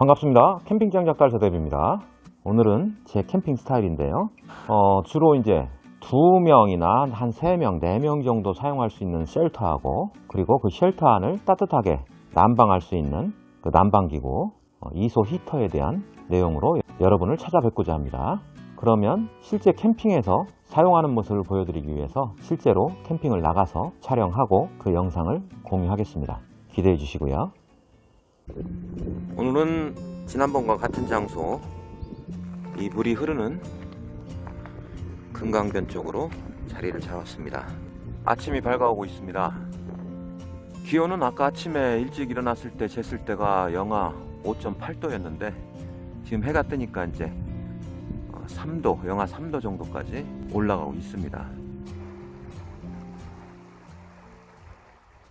반갑습니다. 캠핑장 작달 서대입니다. 오늘은 제 캠핑 스타일인데요. 어, 주로 이제 두 명이나 한 세 명, 네 명 정도 사용할 수 있는 쉘터하고 그리고 그 쉘터 안을 따뜻하게 난방할 수 있는 그 난방기구 어, 이소 히터에 대한 내용으로 여러분을 찾아뵙고자 합니다. 그러면 실제 캠핑에서 사용하는 모습을 보여드리기 위해서 실제로 캠핑을 나가서 촬영하고 그 영상을 공유하겠습니다. 기대해 주시고요. 오늘은 지난번과 같은 장소 이 물이 흐르는 금강변 쪽으로 자리를 잡았습니다. 아침이 밝아오고 있습니다. 기온은 아까 아침에 일찍 일어났을 때 쟀을 때가 영하 5.8도였는데 지금 해가 뜨니까 이제 3도, 영하 3도 정도까지 올라가고 있습니다.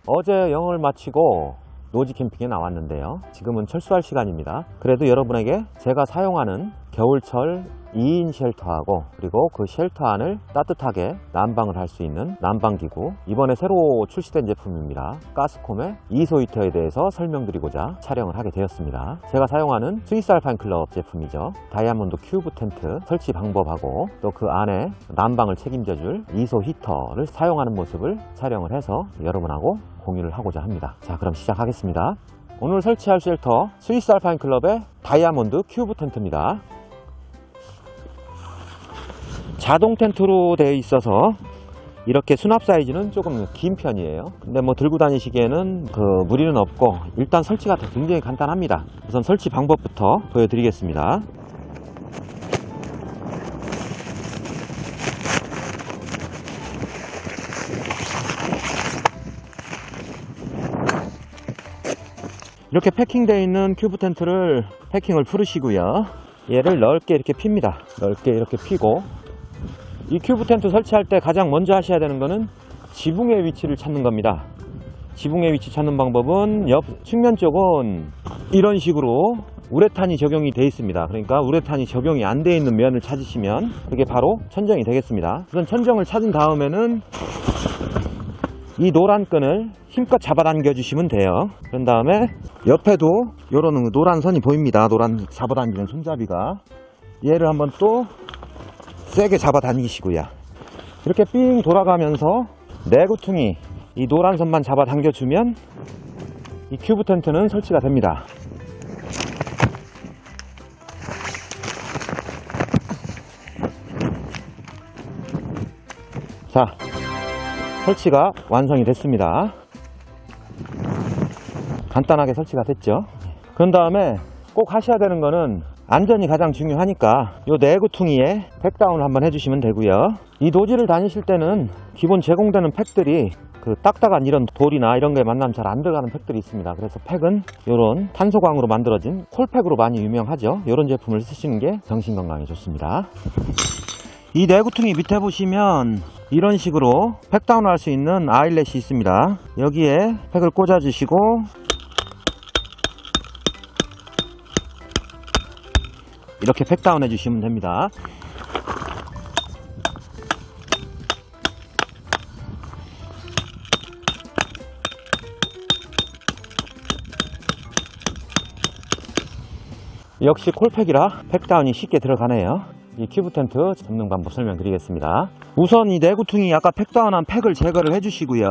어제 영을 마치고 노지 캠핑에 나왔는데요. 지금은 철수할 시간입니다. 그래도 여러분에게 제가 사용하는 겨울철 2인 쉘터하고 그리고 그 쉘터 안을 따뜻하게 난방을 할 수 있는 난방기구 이번에 새로 출시된 제품입니다. 가스콤의 이소 히터에 대해서 설명드리고자 촬영을 하게 되었습니다. 제가 사용하는 스위스 알파인 클럽 제품이죠. 다이아몬드 큐브 텐트 설치 방법하고 또 그 안에 난방을 책임져 줄 이소 히터를 사용하는 모습을 촬영을 해서 여러분하고 공유를 하고자 합니다. 자 그럼 시작하겠습니다. 오늘 설치할 쉘터 스위스 알파인 클럽의 다이아몬드 큐브 텐트입니다. 자동 텐트로 되어 있어서 이렇게 수납 사이즈는 조금 긴 편이에요. 근데 뭐 들고 다니시기에는 그 무리는 없고 일단 설치가 굉장히 간단합니다. 우선 설치 방법부터 보여드리겠습니다. 이렇게 패킹되어 있는 큐브 텐트를 패킹을 풀으시고요. 얘를 넓게 이렇게 핍니다. 넓게 이렇게 피고 이 큐브 텐트 설치할 때 가장 먼저 하셔야 되는 거는 지붕의 위치를 찾는 겁니다. 지붕의 위치 찾는 방법은 옆 측면 쪽은 이런 식으로 우레탄이 적용이 되어 있습니다. 그러니까 우레탄이 적용이 안 되어 있는 면을 찾으시면 그게 바로 천정이 되겠습니다. 우선 천정을 찾은 다음에는 이 노란 끈을 힘껏 잡아당겨 주시면 돼요. 그런 다음에 옆에도 이런 노란 선이 보입니다. 노란 잡아당기는 손잡이가 얘를 한번 또 세게 잡아당기시고요. 이렇게 삥 돌아가면서 내구퉁이 이 노란 선만 잡아당겨 주면 이 큐브 텐트는 설치가 됩니다. 자, 설치가 완성이 됐습니다. 간단하게 설치가 됐죠. 그런 다음에 꼭 하셔야 되는 거는 안전이 가장 중요하니까 요 내구퉁이에 팩다운을 한번 해주시면 되고요. 이 노지를 다니실 때는 기본 제공되는 팩들이 그 딱딱한 이런 돌이나 이런 거에 만나면 잘 안 들어가는 팩들이 있습니다. 그래서 팩은 이런 탄소광으로 만들어진 콜팩으로 많이 유명하죠. 이런 제품을 쓰시는 게 정신 건강에 좋습니다. 이 내구퉁이 밑에 보시면 이런 식으로 팩다운 할 수 있는 아일렛이 있습니다. 여기에 팩을 꽂아 주시고 이렇게 팩다운 해 주시면 됩니다. 역시 콜팩이라 팩다운이 쉽게 들어가네요. 이 큐브 텐트 접는 방법 설명드리겠습니다. 우선 이 내구퉁이 아까 팩다운한 팩을 제거를 해주시고요.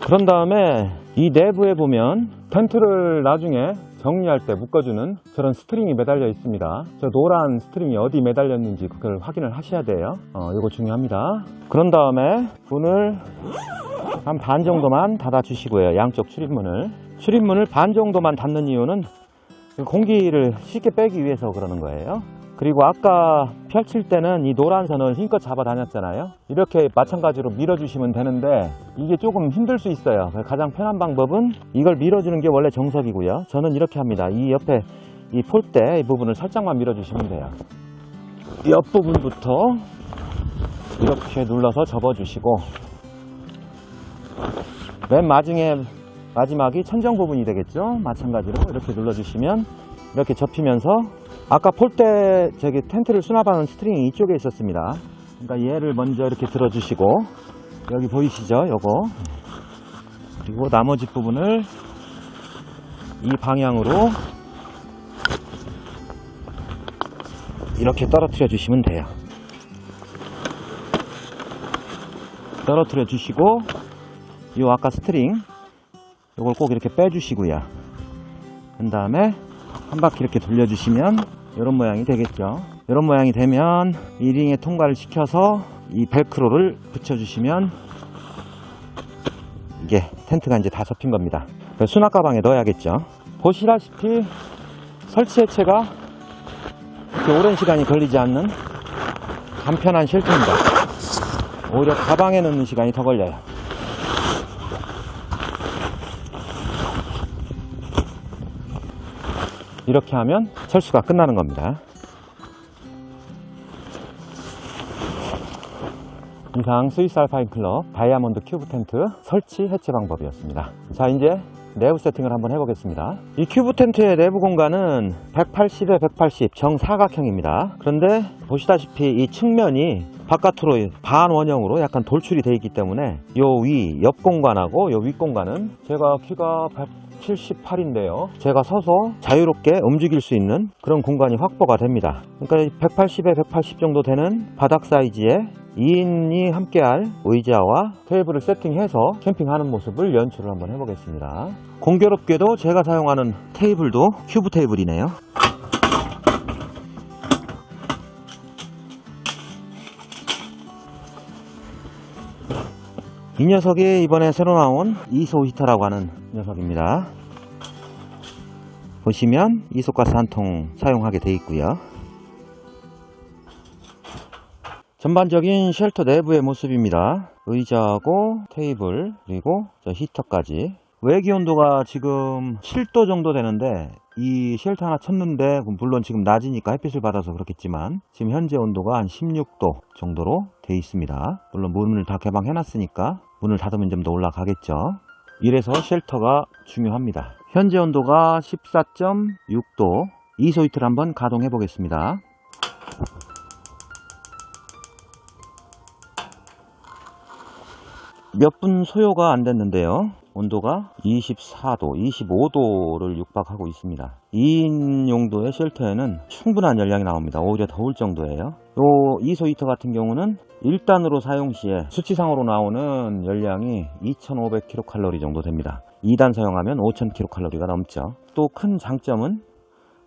그런 다음에 이 내부에 보면 텐트를 나중에 정리할 때 묶어주는 저런 스트링이 매달려 있습니다. 저 노란 스트링이 어디 매달렸는지 그걸 확인을 하셔야 돼요. 어, 이거 중요합니다. 그런 다음에 문을 한 반 정도만 닫아 주시고요. 양쪽 출입문을. 출입문을 반 정도만 닫는 이유는 공기를 쉽게 빼기 위해서 그러는 거예요. 그리고 아까 펼칠 때는 이 노란 선을 힘껏 잡아 다녔잖아요. 이렇게 마찬가지로 밀어주시면 되는데 이게 조금 힘들 수 있어요. 가장 편한 방법은 이걸 밀어주는 게 원래 정석이고요. 저는 이렇게 합니다. 이 옆에 이 폴대 이 부분을 살짝만 밀어주시면 돼요. 옆부분부터 이렇게 눌러서 접어주시고 맨 마중에 마지막이 천정 부분이 되겠죠. 마찬가지로 이렇게 눌러주시면 이렇게 접히면서 아까 폴대 저기 텐트를 수납하는 스트링이 이쪽에 있었습니다. 그러니까 얘를 먼저 이렇게 들어주시고 여기 보이시죠? 요거. 그리고 나머지 부분을 이 방향으로 이렇게 떨어뜨려 주시면 돼요. 떨어뜨려 주시고 요 아까 스트링 요걸 꼭 이렇게 빼주시고요. 그 다음에 한 바퀴 이렇게 돌려주시면 이런 모양이 되겠죠. 이런 모양이 되면 이 링에 통과를 시켜서 이 벨크로를 붙여주시면 이게 텐트가 이제 다 접힌 겁니다. 수납 가방에 넣어야겠죠. 보시다시피 설치 해체가 이렇게 오랜 시간이 걸리지 않는 간편한 쉘터입니다. 오히려 가방에 넣는 시간이 더 걸려요. 이렇게 하면 철수가 끝나는 겁니다. 이상 스위스 알파인 클럽 다이아몬드 큐브 텐트 설치 해체 방법이었습니다. 자, 이제 내부 세팅을 한번 해보겠습니다. 이 큐브 텐트의 내부 공간은 180에 180 정사각형입니다. 그런데 보시다시피 이 측면이 바깥으로 반원형으로 약간 돌출이 되어 있기 때문에 요 위, 옆 공간하고 요 윗 공간은 제가 키가 178인데요. 제가 서서 자유롭게 움직일 수 있는 그런 공간이 확보가 됩니다. 그러니까 180에 180 정도 되는 바닥 사이즈의 2인이 함께할 의자와 테이블을 세팅해서 캠핑하는 모습을 연출을 한번 해보겠습니다. 공교롭게도 제가 사용하는 테이블도 큐브 테이블이네요. 이 녀석이 이번에 새로 나온 이소 히터라고 하는 녀석입니다. 보시면 이소가스 한 통 사용하게 되어 있고요. 전반적인 쉘터 내부의 모습입니다. 의자하고 테이블 그리고 저 히터까지 외기 온도가 지금 7도 정도 되는데 이 쉘터 하나 쳤는데 물론 지금 낮이니까 햇빛을 받아서 그렇겠지만 지금 현재 온도가 한 16도 정도로 돼 있습니다. 물론 문을 다 개방해 놨으니까 문을 닫으면 좀 더 올라가겠죠. 이래서 쉘터가 중요합니다. 현재 온도가 14.6도 이소 히트를 한번 가동해 보겠습니다. 몇 분 소요가 안 됐는데요. 온도가 24도, 25도를 육박하고 있습니다. 2인 용도의 쉘터에는 충분한 열량이 나옵니다. 오히려 더울 정도예요. 요 이소 히터 같은 경우는 1단으로 사용 시에 수치상으로 나오는 열량이 2500kcal 정도 됩니다. 2단 사용하면 5000kcal가 넘죠. 또 큰 장점은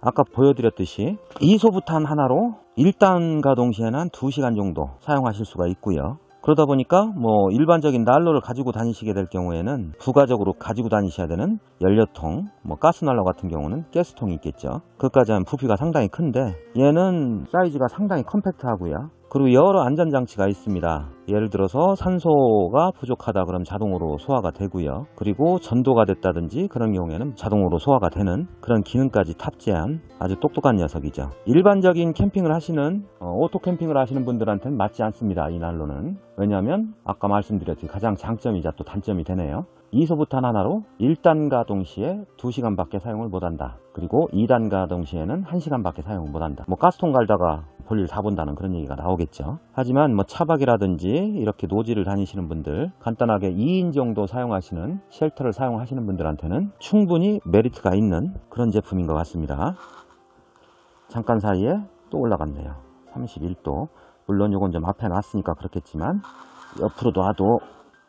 아까 보여드렸듯이 이소부탄 하나로 1단 가동 시에는 한 2시간 정도 사용하실 수가 있고요. 그러다 보니까 뭐 일반적인 난로를 가지고 다니시게 될 경우에는 부가적으로 가지고 다니셔야 되는 연료통, 뭐 가스난로 같은 경우는 가스통이 있겠죠. 그까지 하면 부피가 상당히 큰데 얘는 사이즈가 상당히 컴팩트하고요. 그리고 여러 안전장치가 있습니다. 예를 들어서 산소가 부족하다 그러면 자동으로 소화가 되고요. 그리고 전도가 됐다든지 그런 경우에는 자동으로 소화가 되는 그런 기능까지 탑재한 아주 똑똑한 녀석이죠. 일반적인 캠핑을 하시는 어, 오토 캠핑을 하시는 분들한테는 맞지 않습니다. 이 난로는. 왜냐하면 아까 말씀드렸듯이 가장 장점이자 또 단점이 되네요. 이소부탄 하나로 1단 가동 시에 2시간밖에 사용을 못한다. 그리고 2단 가동 시에는 1시간밖에 사용을 못한다. 뭐 가스통 갈다가 볼일 다 본다는 그런 얘기가 나오겠죠. 하지만 뭐 차박이라든지 이렇게 노지를 다니시는 분들 간단하게 2인 정도 사용하시는 쉘터를 사용하시는 분들한테는 충분히 메리트가 있는 그런 제품인 것 같습니다. 잠깐 사이에 또 올라갔네요. 31도. 물론 이건 좀 앞에 놨으니까 그렇겠지만 옆으로 놔도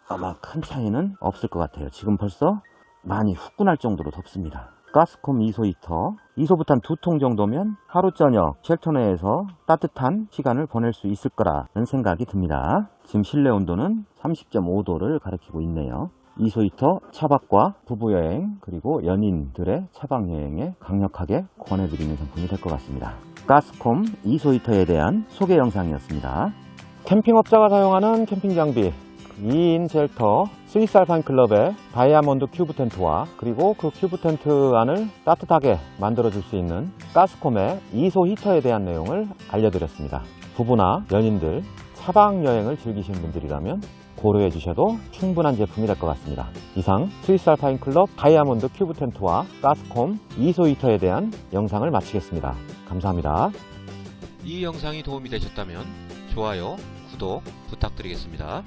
아마 큰 차이는 없을 것 같아요. 지금 벌써 많이 후끈할 정도로 덥습니다. 가스콤 이소 히터, 이소부탄 두 통 정도면 하루 저녁 쉘터 내에서 따뜻한 시간을 보낼 수 있을 거라는 생각이 듭니다. 지금 실내 온도는 30.5도를 가리키고 있네요. 이소 히터 차박과 부부여행 그리고 연인들의 차박여행에 강력하게 권해드리는 상품이 될 것 같습니다. 가스콤 이소 히터에 대한 소개 영상이었습니다. 캠핑업자가 사용하는 캠핑 장비 2인 쉘터 스위스 알파인 클럽의 다이아몬드 큐브 텐트와 그리고 그 큐브 텐트 안을 따뜻하게 만들어 줄 수 있는 가스콤의 이소 히터에 대한 내용을 알려드렸습니다. 부부나 연인들 차박 여행을 즐기시는 분들이라면 고려해 주셔도 충분한 제품이 될 것 같습니다. 이상 스위스 알파인 클럽 다이아몬드 큐브 텐트와 가스콤 이소 히터에 대한 영상을 마치겠습니다. 감사합니다. 이 영상이 도움이 되셨다면 좋아요, 구독 부탁드리겠습니다.